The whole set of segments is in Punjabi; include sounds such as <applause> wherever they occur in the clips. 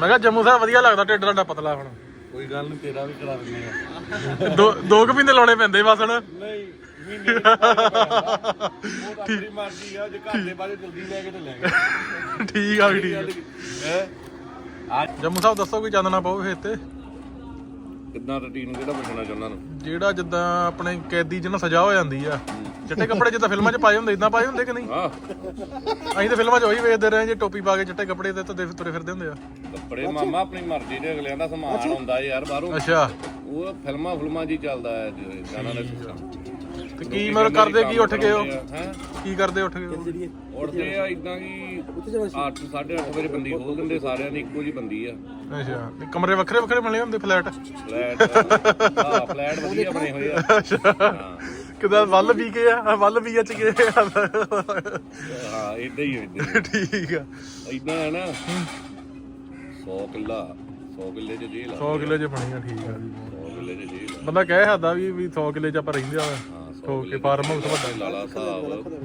ਮੈਂ ਕਿਹਾ ਜੰਮੂ ਸਾਹਿਬ ਵਧੀਆ ਲੱਗਦਾ ਢਿੱਡ ਤੁਹਾਡਾ ਪਤਲਾ ਹੁਣ। ਕੋਈ ਗੱਲ ਨਹੀਂ ਤੇਰਾ ਵੀ ਕਰਾ ਦਿੰਦੇ ਆ। ਦੋ ਦੋ ਕੁ ਲਾਉਣੇ ਪੈਂਦੇ ਬਸ ਹੁਣ। ਨਹੀਂ ਮਹੀਨੇ ਦੇ ਬਾਅਦ ਉਹ ਤਾਂ ਆਪਣੀ ਮਰਜ਼ੀ ਆ ਜੇ ਘਰ ਦੇ ਬਾਅਦ ਜਲਦੀ ਲੈ ਕੇ ਤੇ ਲੈ ਗਏ। ਠੀਕ ਆ ਵੀ ਠੀਕ। ਹੈ? ਜੰਮੂ ਸਾਹਿਬ ਦੱਸੋ ਕੋਈ ਚਾਨਣਾ ਪਾਓ ਫੇਰ ਤੇ। ਕਿੰਨਾ ਰੁਟੀਨ ਕਿਹੜਾ ਪੁੱਛਣਾ ਚਾਹੁੰਦਾ ਨੂੰ ਜਿਹੜਾ ਜਿੱਦਾਂ ਆਪਣੇ ਕੈਦੀ ਜਿਹਨਾਂ ਸਜ਼ਾ ਹੋ ਜਾਂਦੀ ਆ। ਚਿੱਟੇ ਕੱਪੜੇ ਜਿੱਦਾਂ ਫਿਲਮਾਂ 'ਚ ਪਾਏ ਹੁੰਦੇ ਇਦਾਂ ਪਾਏ ਹੁੰਦੇ ਕਿ ਨਹੀਂ? ਹਾਂ। ਅਸੀਂ ਤਾਂ ਫਿਲਮਾਂ 'ਚ ਉਹੀ ਵੇਖਦੇ ਰਹੇ ਜੇ ਟੋਪੀ ਪਾ ਕੇ ਚਿੱਟੇ ਕੱਪੜੇ ਤੇ ਤੁਰੇ ਤੁਰੇ ਫਿਰਦੇ ਹੁੰਦੇ ਆ। ਕੱਪੜੇ ਮਾਮਾ ਆਪਣੀ ਮਰਜ਼ੀ ਦੇ ਅਗਲਿਆਂ ਦਾ ਸਮਾਨ ਹੁੰਦਾ ਯਾਰ ਬਾਹਰੋਂ। ਅੱਛਾ। ਉਹ ਫਿਲਮਾਂ ਫੁਲਮਾਂ ਜੀ ਚੱਲਦਾ ਹੈ ਜ਼ਿਆਦਾ ਦਾ ਸਿਸਟਮ। ਤੇ ਕੀ ਮਤਲਬ ਕਰਦੇ ਕੀ ਉੱਠ ਕੇ ਉਹ? ਹੈ? ਕੀ ਕਰਦੇ ਉੱਠ ਕੇ ਉਹ? ਉੱਠਦੇ ਆ ਇਦਾਂ ਕੀ 8 8:30 ਵਜੇ ਬੰਦੀ ਖੋਲ ਦਿੰਦੇ ਸਾਰਿਆਂ ਦੀ ਇੱਕੋ ਜੀ ਬੰਦੀ ਆ। ਅੱਛਾ। ਤੇ ਕਮਰੇ ਵੱਖਰੇ ਵੱਖਰੇ ਬਣੇ ਹੁੰਦੇ ਫਲੈਟ? ਫਲੈਟ ਹਾਂ ਫਲੈਟ ਵਧੀਆ ਬਣੇ ਹੋਏ ਆ। ਹਾਂ। ਕਿਦਾਂ ਵੱਲ ਵੀ ਕੇ ਆ ਵੱਲ ਵੀ ਚ ਗਏ ਆ। ਹਾਂ ਇਦਾਂ ਹੀ ਇਦਾਂ ਠੀਕ ਆ। ਇਦਾਂ ਹੈ ਨਾ 100 ਕਿੱਲਾ 100 ਕਿੱਲੇ ਚ ਜੇਲ੍ਹ 100 ਕਿੱਲੇ ਚ ਬਣੀ ਆ ਠੀਕ ਆ। 100 ਕਿੱਲੇ ਚ ਜੇਲ੍ਹ ਆ। ਬੰਦਾ ਕਹਿ ਸਕਦਾ ਵੀ ਵੀ 100 ਕਿੱਲੇ ਚ ਆਪਾਂ ਰਹਿੰਦੇ ਆ। ਹਾਂ 100 ਠੋਕ ਕੇ ਫਾਰਮ ਹਾਊਸ ਵੱਡਾ। ਲਾਲਾ ਸਾਹਿਬ।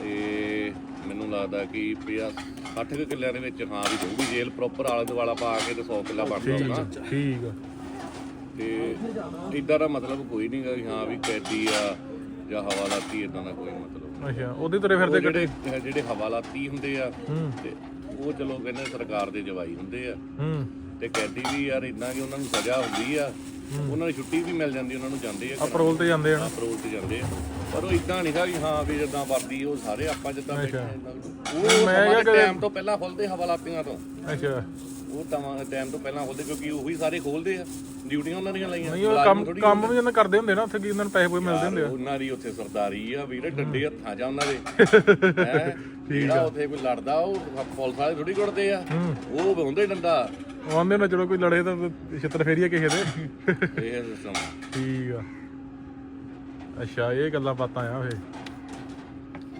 ਤੇ ਮੈਨੂੰ ਲੱਗਦਾ ਕਿ ਪਿਆ 60 ਕੁ ਕਿੱਲਿਆਂ ਦੇ ਵਿੱਚ ਹਾਂ ਵੀ ਹੋਊਗੀ ਜੇਲ੍ਹ ਪ੍ਰੋਪਰ ਆਲੇ ਦੁਆਲਾ ਪਾ ਕੇ ਤੇ 100 ਕਿੱਲਾ ਬਣਦਾ ਹੋਣਾ ਠੀਕ ਆ। ਤੇ ਇਦਾਂ ਦਾ ਮਤਲਬ ਕੋਈ ਨਹੀਂਗਾ ਕਿ ਹਾਂ ਵੀ ਕੈਦੀ ਆ ਜਾਂ ਹਵਾਲਾਤੀ ਇਦਾਂ ਦਾ ਕੋਈ ਮਤਲਬ ਅੱਛਾ ਉਹਦੇ ਤੁਰੇ ਫਿਰਦੇ ਉਹ ਜਿਹੜੇ ਜਿਹੜੇ ਹਵਾਲਾਤੀ ਹੁੰਦੇ ਆ ਹੂੰ। ਤੇ ਉਹ ਚਲੋ ਕਹਿੰਦੇ ਸਰਕਾਰ ਦੇ ਜਵਾਈ ਹੁੰਦੇ ਆ। ਹੂੰ। ਤੇ ਕੈਦੀ ਵੀ ਯਾਰ ਇਦਾਂ ਕਿ ਉਹਨਾਂ ਨੂੰ ਸਜ਼ਾ ਹੁੰਦੀ ਆ ਉਹਨਾਂ ਨੂੰ ਛੁੱਟੀ ਵੀ ਮਿਲ ਜਾਂਦੀ ਉਹਨਾਂ ਨੂੰ ਜਾਂਦੇ ਆ ਅਪਰੋਲ ਤੇ ਜਾਂਦੇ ਆ ਪਰੋਲ ਤੇ ਜਾਂਦੇ ਆ। ਪਰ ਉਹ ਇਦਾਂ ਨਹੀਂਗਾ ਕਿ ਹਾਂ ਵੀ ਜਿੱਦਾਂ ਵਰਦੀ ਉਹ ਸਾਰੇ ਆਪਾਂ ਜਿੱਦਾਂ ਬੈਠੇ ਆ ਏਦਾਂ। ਉਹ ਮੈਂ ਮੈਂ ਕਿਹਾ ਟਾਈਮ ਤੋਂ ਪਹਿਲਾਂ ਖੁੱਲਦੇ ਹਵਾਲਾਤੀਆਂ ਤੋਂ। ਅੱਛਾ। ਉਹ ਤਾਂ ਟਾਈਮ ਤੋਂ ਪਹਿਲਾਂ ਖੁੱਲਦੇ ਕਿਉਂਕਿ ਉਹੀ ਸਾਰੇ ਖੋਲਦੇ ਆ। ਡਿਊਟੀਆਂ ਉਹਨਾਂ ਦੀਆਂ ਲਾਈਆਂ। ਨਹੀਂ ਉਹ ਕੰਮ ਕੰਮ ਵੀ ਉਹਨਾਂ ਕਰਦੇ ਹੁੰਦੇ ਨਾ ਉੱਥੇ ਕੀ ਉਹਨਾਂ ਨੂੰ ਪੈਸੇ ਪੂਸੇ ਮਿਲਦੇ ਹੁੰਦੇ ਆ। ਉਹਨਾਂ ਦੀ ਉੱਥੇ ਸਰਦਾਰੀ ਆ ਵੀਰੇ ਡੰਡੇ ਹੱਥਾਂ 'ਚ ਆ ਉਹਨਾਂ ਦੇ। <laughs> ਹੈ? ਜਿਹੜਾ ਉੱਥੇ ਕੋਈ ਲੜਦਾ ਉਹ ਪੁਲਿਸ ਵਾਲੇ ਥੋੜੀ ਕੁੱਟਦੇ ਆ। ਉਹ ਹੁੰਦੇ ਡੰਡਾ। ਉਹ ਆਂਦੇ ਨਾ ਚਲੋ ਕੋਈ ਲੜੇ ਤਾਂ ਛਿੱਤਰ ਫੇਰੀਏ ਕਿਸੇ ਦੇ। ਇਹ ਸਿਸਟਮ ਠੀਕ ਆ। ਅੱਛਾ ਇਹ ਗੱਲਾਂ ਬਾਤਾਂ ਆ ਫੇ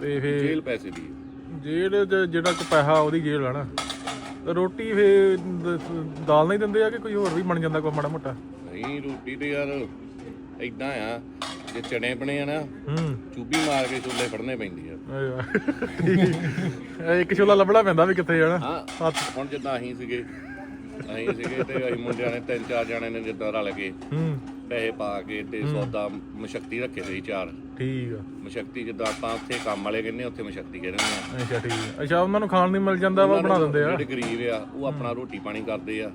ਤੇ ਫੇ ਜੇਲ੍ਹ ਪੈਸੇ ਦੀ। ਜੇਲ੍ਹ ਚ ਜਿਹੜਾ ਕੋ ਪੈਸਾ ਉਹਦੀ ਜੇਲ੍ਹ ਆ ਨਾ। ਰੋਟੀ ਫੇ ਦਾਲ ਨਹੀਂ ਦਿੰਦੇ ਆ ਕਿ ਕੋਈ ਹੋਰ ਵੀ ਬਣ ਜਾਂਦਾ ਕੋਈ ਮਾੜਾ ਮੋਟਾ? ਨਹੀਂ ਰੋਟੀ ਤੇ ਯਾਰ ਇਦਾਂ ਆ ਜੇ ਚਣੇ ਬਣੇ ਆ ਨਾ ਹੂੰ। ਚੂਬੀ ਮਾਰ ਕੇ ਛੋਲੇ ਫੜਨੇ ਪੈਂਦੇ ਆ। ਇੱਕ ਛੋਲਾ ਲੱਭਣਾ ਪੈਂਦਾ ਵੀ ਕਿੱਥੇ ਜਾਣਾ। ਹਾਂ ਹੁਣ ਜਿੱਦਾਂ ਅਸੀਂ ਸੀਗੇ ਅਸੀਂ ਸੀਗੇ ਤੇ ਅਸੀਂ ਮੁੰਡਿਆਂ ਨੇ ਤਿੰਨ ਚਾਰ ਜਣੇ ਨੇ ਜਿੱਦਾਂ ਰਲ ਕੇ ਹੂੰ। ਪੈਸੇ ਪਾ ਕੇ ਤੇ ਸੌਦਾ ਮਸ਼ਕਤੀ ਰੱਖੇ ਸੀ ਚਾਰ। ਠੀਕ ਆ। ਮਸ਼ਕਤੀ ਜਿੱਦਾਂ ਆਪਾਂ ਉੱਥੇ ਕੰਮ ਵਾਲੇ ਕਹਿੰਦੇ ਉੱਥੇ ਮਸ਼ਕਤੀ ਕਹਿੰਦੇ ਆ। ਅੱਛਾ ਠੀਕ ਆ। ਅੱਛਾ ਉਹਨਾਂ ਨੂੰ ਖਾਣ ਨਹੀਂ ਮਿਲ ਜਾਂਦਾ ਵਾ ਬਣਾ ਦਿੰਦੇ ਆ। ਜਿਹੜੇ ਗਰੀਬ ਆ ਉਹ ਆਪਣਾ ਰੋਟੀ ਪਾਣੀ ਕਰਦੇ ਆ।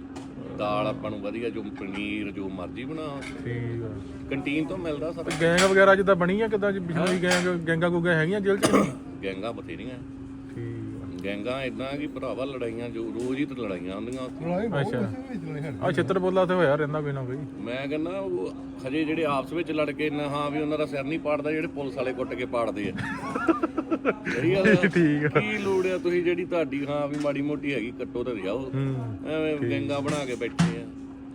ਦਾਲ ਆਪਾਂ ਨੂੰ ਵਧੀਆ ਜੋ ਪਨੀਰ ਜੋ ਮਰਜ਼ੀ ਬਣਾ। ਠੀਕ ਆ। ਕੰਟੀਨ ਤੋਂ ਮਿਲਦਾ ਸਾਰਾ। ਗੈਂਗ ਵਗੈਰਾ ਜਿੱਦਾਂ ਬਣੀ ਆ ਕਿਦਾਂ ਬਿਜਲੀ ਗੈਂਗ ਗੈਂਗਾ ਗੁੱਗਾ ਹੈਗੀਆਂ ਜੇਲ੍ਹ ਚ? ਗੈਂਗਾਂ ਬਥੇਰੀਆਂ। ਗੈਂਗਾਂ ਇਦਾਂ ਕਿ ਭਰਾਵਾ ਲੜਾਈਆਂ ਜੋ ਰੋਜ਼ ਹੀ ਤਾਂ ਲੜਾਈਆਂ ਹੁੰਦੀਆਂ ਉੱਥੇ। ਆ ਅੱਛਾ। ਆ ਛਿੱਤਰ ਬੋਲਾ ਤੇ ਹੋਇਆ ਰਹਿੰਦਾ ਕੋਈ ਨਾ ਕੋਈ। ਮੈਂ ਕਹਿੰਦਾ ਉਹ ਹਜੇ ਜਿਹੜੇ ਆਪਸ ਵਿੱਚ ਲੜ ਕੇ ਨਾ ਹਾਂ ਵੀ ਉਹਨਾਂ ਦਾ ਸਿਰ ਨਹੀਂ ਪਾੜਦਾ ਜਿਹੜੇ ਪੁਲਿਸ ਵਾਲੇ ਕੁੱਟ ਕੇ ਪਾੜਦੇ ਆ। ਸਹੀ ਗੱਲ ਆ। <laughs> ਠੀਕ ਆ। ਕੀ ਲੋੜ ਆ ਤੁਸੀਂ ਜਿਹੜੀ ਤੁਹਾਡੀ ਹਾਂ ਵੀ ਮਾੜੀ ਮੋਟੀ ਹੈਗੀ ਕੱਟੋ ਤੇ ਜਾਓ। ਹੂੰ। ਐਵੇਂ ਗੈਂਗਾਂ ਬਣਾ ਕੇ ਬੈਠੇ ਆ।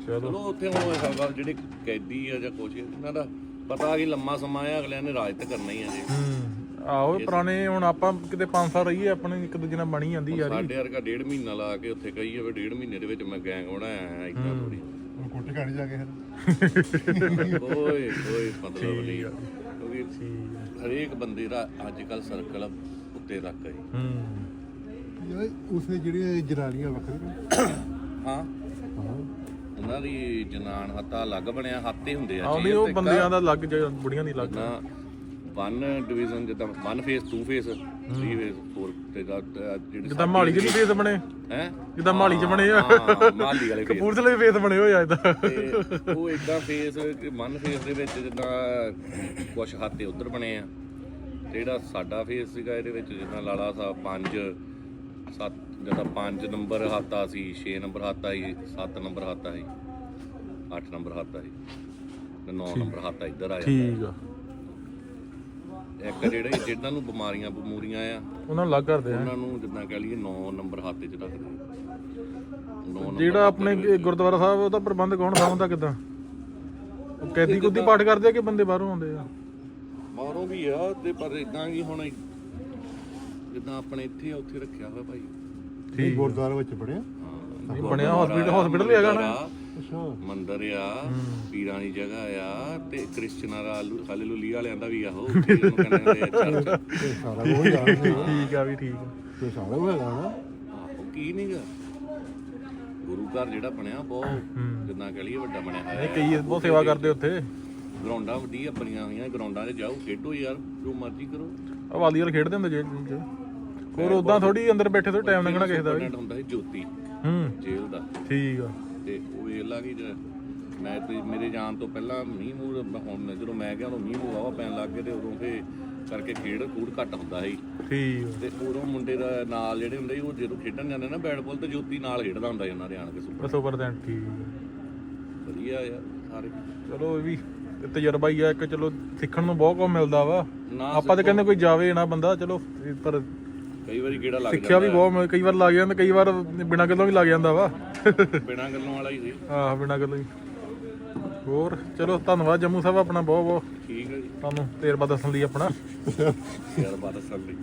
ਚਲੋ। ਚਲੋ ਉੱਥੇ ਹੁਣ ਇਹ ਸਭ ਗੱਲ ਜਿਹੜੇ ਕੈਦੀ ਆ ਜਾਂ ਕੁਛ ਇਹਨਾਂ ਦਾ ਪਤਾ ਕਿ ਲੰਮਾ ਸਮਾਂ ਆ ਅਗਲਿਆਂ ਨੇ ਰਾਜ ਤੇ ਕਰਨਾ ਹੀ ਆ ਜੀ। ਹੂੰ। ਆਹੋ ਪੁਰਾਣੇ ਹੁਣ ਆਪਾਂ ਕਿਤੇ 5 ਸਾਲ ਰਹੀਏ ਆਪਣੇ ਇੱਕ ਦੂਜੇ ਨਾਲ ਬਣੀ ਜਾਂਦੀ ਯਾਰੀ। ਸਾਡੇ ਵਰਗਾ ਡੇਢ ਮਹੀਨਾ ਲਾ ਕੇ ਉੱਥੇ ਕਹੀ ਜਾਵੇ ਡੇਢ ਮਹੀਨੇ ਦੇ ਵਿੱਚ ਮੈਂ ਗੈਂਗ ਬਣਾਇਆ ਹਾਂ। ਇਦਾਂ ਥੋੜੀ ਹੁਣ ਕੁੱਟ ਖਾਣੀ ਜਾ ਕੇ ਫਿਰ। ਓਏ ਕੋਈ ਮਤਲਬ ਨਹੀਂ। ਕਿਉਂਕਿ ਹਰੇਕ ਬੰਦੇ ਦਾ ਅੱਜ ਕੱਲ ਸਰਕਲ ਉੱਤੇ ਤੱਕ ਹੈ। ਹੂੰ। ਯਾਰ ਉਸਨੇ ਜਿਹੜੀਆਂ ਜਨਾਨੀਆਂ ਵੱਖਰੀਆਂ ਹਾਂ। ਉਹਨਾਂ ਜਨਾਨ ਹੱਤਾ ਅਲੱਗ ਬਣਿਆ ਹੱਤੇ ਹੁੰਦੇ ਆ ਜੀ ਉਹ ਬੰਦਿਆਂ ਦਾ ਅਲੱਗ ਬੁੜੀਆਂ ਦੀ ਅਲੱਗ। 1 ਡਿਵੀਜ਼ਨ ਜਿੱਦਾਂ 1 ਫੇਸ 2 ਫੇਸ 3 ਫੇਸ 4 ਤੇ ਦਾ ਜਿੱਦਾਂ ਮਾਲੀ ਦੇ ਫੇਸ ਬਣੇ। ਹੈ? ਜਿੱਦਾਂ ਮਾਲੀ ਚ ਬਣੇ ਆ। ਮਾਲੀ ਵਾਲੇ ਫੇਸ ਕਪੂਰਥਲੇ ਵੀ ਫੇਸ ਬਣੇ ਹੋਏ ਇਦਾਂ। ਉਹ ਇਦਾਂ ਫੇਸ 1 ਫੇਸ ਦੇ ਵਿੱਚ ਜਿੱਦਾਂ ਕੁਝ ਹੱਥੇ ਉਧਰ ਬਣੇ ਆ। ਜਿਹੜਾ ਸਾਡਾ ਫੇਸ ਸੀਗਾ ਇਹਦੇ ਵਿੱਚ ਜਿੱਦਾਂ ਲਾਲਾ ਸਾਹਿਬ 5 7 ਜਿੱਦਾਂ 5 ਨੰਬਰ ਹਾਤਾ ਸੀ 6 ਨੰਬਰ ਹਾਤਾ ਸੀ 7 ਨੰਬਰ ਹਾਤਾ ਸੀ 8 ਨੰਬਰ ਹਾਤਾ ਸੀ 9 ਨੰਬਰ ਹਾਤਾ ਇੱਧਰ ਆਇਆ ਜਾਂਦਾ। ਠੀਕ ਆ। ਇੱਕ ਜਿਹੜੇ ਜਿਨ੍ਹਾਂ ਨੂੰ ਬਿਮਾਰੀਆਂ ਬਮੂਰੀਆਂ ਆ ਉਹਨਾਂ ਨੂੰ ਲੱਗ ਕਰਦੇ ਆ। ਉਹਨਾਂ ਨੂੰ ਜਿੱਦਾਂ ਕਹ ਲਈਏ 9 ਨੰਬਰ ਹੱਥ 'ਚ ਰੱਖਦੇ 9 ਨੰਬਰ ਜਿਹੜਾ ਆਪਣੇ ਇਹ ਗੁਰਦੁਆਰਾ ਸਾਹਿਬ ਉਹਦਾ ਪ੍ਰਬੰਧ ਕੌਣ ਸਾਂਭਦਾ ਕਿਦਾਂ? ਉਹ ਕੈਦੀ ਕੁੱਦੀ ਪਾਠ ਕਰਦੇ ਆ ਕਿ ਬੰਦੇ ਬਾਹਰੋਂ ਆਉਂਦੇ ਆ? ਮਾਰੋ ਵੀ ਆ ਤੇ ਪਰ ਇਦਾਂ ਕੀ ਹੁਣ ਜਿੱਦਾਂ ਆਪਣੇ ਇੱਥੇ ਆ ਉੱਥੇ ਰੱਖਿਆ ਹੋਇਆ ਭਾਈ। ਠੀਕ ਗੁਰਦੁਆਰੇ ਵਿੱਚ ਪੜਿਆ ਹਾਂ, ਬਣਿਆ ਹਸਪੀਟਲ ਹਸਪੀਟਲ ਵੀ ਹੈਗਾ ਨਾ। ਆ, ਅੱਛਾ। ਮੰਦਿਰ ਆ ਪੀਰਾਂ ਦੀ ਜਗ੍ਹਾ ਆ ਤੇ ਕ੍ਰਿਸਚਨਾਂ ਦਾ ਹਾਲੇਲੂਇਆ ਵਾਲਿਆਂ ਦਾ ਵੀ ਆ ਉਹ। ਕੀ ਉਹਨੂੰ ਕਹਿੰਦੇ ਹੁੰਦੇ ਆ ਚਰਚ। ਤੇ ਸਾਰਾ ਉਹ ਜਾਣਦੇ ਠੀਕ ਆ ਵੀ ਠੀਕ ਆ। ਤੇ ਸਾਰਾ ਉਹ ਹੈਗਾ ਨਾ? ਆਹੋ, ਕੀ ਨਹੀਂਗਾ ਘਰ ਜਿਹੜਾ ਬਣਿਆ ਬਹੁਤ। ਜਿੰਨਾ ਕਹ ਲਈਏ ਵੱਡਾ ਬਣਿਆ ਨਹੀਂ ਹੋਇਆ ਕਈ ਬਹੁਤ ਸੇਵਾ ਕਰਦੇ ਉੱਥੇ। ਗਰਾਊਂਡਾਂ ਵਧੀਆ ਬਣੀਆਂ ਹੋਈਆਂ ਗਰਾਊਂਡਾਂ 'ਚ ਜਾਓ ਖੇਡੋ ਯਾਰ ਜੋ ਮਰਜ਼ੀ ਕਰੋ। ਆ ਵਾਲੀਬਾਲ ਖੇਡਦੇ ਹੁੰਦੇ ਜੇਲ੍ਹ ਚ। ਹੋਰ ਉਦਾਂ ਥੋੜੀ ਅੰਦਰ ਬੈਠੇ ਤੋਂ ਟਾਈਮ ਲੰਘਣਾ ਕਿਸੇ ਦਾ ਵੀ। ਸੁਪਰਡੈਂਟ ਹੁੰਦਾ ਸੀ ਜੋਤੀ ਹੂੰ। ਜੇਲ੍ਹ ਦਾ। ਠੀਕ ਆ। ਤੇ ਉਹ ਵੇਖ ਲਾ ਕਿ ਜ- ਮੈਂ ਤੇ ਮੇਰੇ ਜਾਣ ਤੋਂ ਪਹਿਲਾਂ ਮੀਂਹ ਮੂੰਹ ਹੁਣ ਜਦੋਂ ਮੈਂ ਗਿਆ ਉਦੋਂ ਮੀਂਹ ਮੂੰਹ ਵਾਵਾ ਪੈਣ ਲੱਗ ਗਏ ਤੇ ਉਦੋਂ ਫੇ ਕਰਕੇ ਖੇਡ ਕੂੜ ਘੱਟ ਹੁੰਦਾ ਸੀ। ਠੀਕ ਤੇ ਉਦੋਂ ਮੁੰਡੇ ਦਾ ਨਾਲ ਜਿਹੜੇ ਹੁੰਦੇ ਸੀ ਉਹ ਜਦੋਂ ਖੇਡਣ ਜਾਂਦੇ ਨਾ ਬੈਟ ਬਾਲ ਤੇ ਜੋਤੀ ਨਾਲ ਖੇਡਦਾ ਹੁੰਦਾ ਸੀ ਉਹਨਾਂ ਦੇ ਆਣ ਕੇ ਸੁਪਰ। ਬਸ ਓਵਰ ਠੀਕ ਆ। ਵਧੀਆ ਯਾਰ ਸਾਰੇ। ਚਲੋ ਇਹ ਵੀ ਤਜਰਬਾ ਹੀ ਆ ਇੱਕ ਚਲੋ ਸਿੱਖਣ ਨੂੰ ਬਹੁਤ ਕੁਝ ਮਿਲਦਾ ਵਾ। ਆਪਾਂ ਤਾਂ ਕਹਿੰਦੇ ਕੋਈ ਜਾਵੇ ਨਾ ਬੰਦਾ ਚਲੋ ਪਰ ਕਈ ਵਾਰੀ ਕਿਹੜਾ ਲੱਗ ਸਿੱਖਿਆ ਵੀ ਬਹੁਤ ਮਿਲ- ਕਈ ਵਾਰ ਲੱਗ ਜਾਂਦਾ ਕਈ ਵਾਰ ਬਿਨਾਂ ਗੱਲੋਂ ਵੀ ਲੱਗ ਜਾਂਦਾ ਵਾ। ਬਿਨਾਂ ਗੱਲੋਂ ਵਾਲਾ ਹੀ ਸੀ। ਆਹ ਬਿਨਾਂ ਗੱਲੋਂ ਹੀ। ਹੋਰ ਚਲੋ ਧੰਨਵਾਦ ਜੰਮੂ ਸਾਹਿਬ ਆਪਣਾ ਬਹੁਤ ਬਹੁਤ ਠੀਕ ਹੈ ਜੀ। ਤੁਹਾਨੂੰ ਤੇਰਬਾ ਦੱਸਣ ਲਈ ਆਪਣਾ। ਯਾਰ ਬਾਤ ਅਸਲ ਲਈ।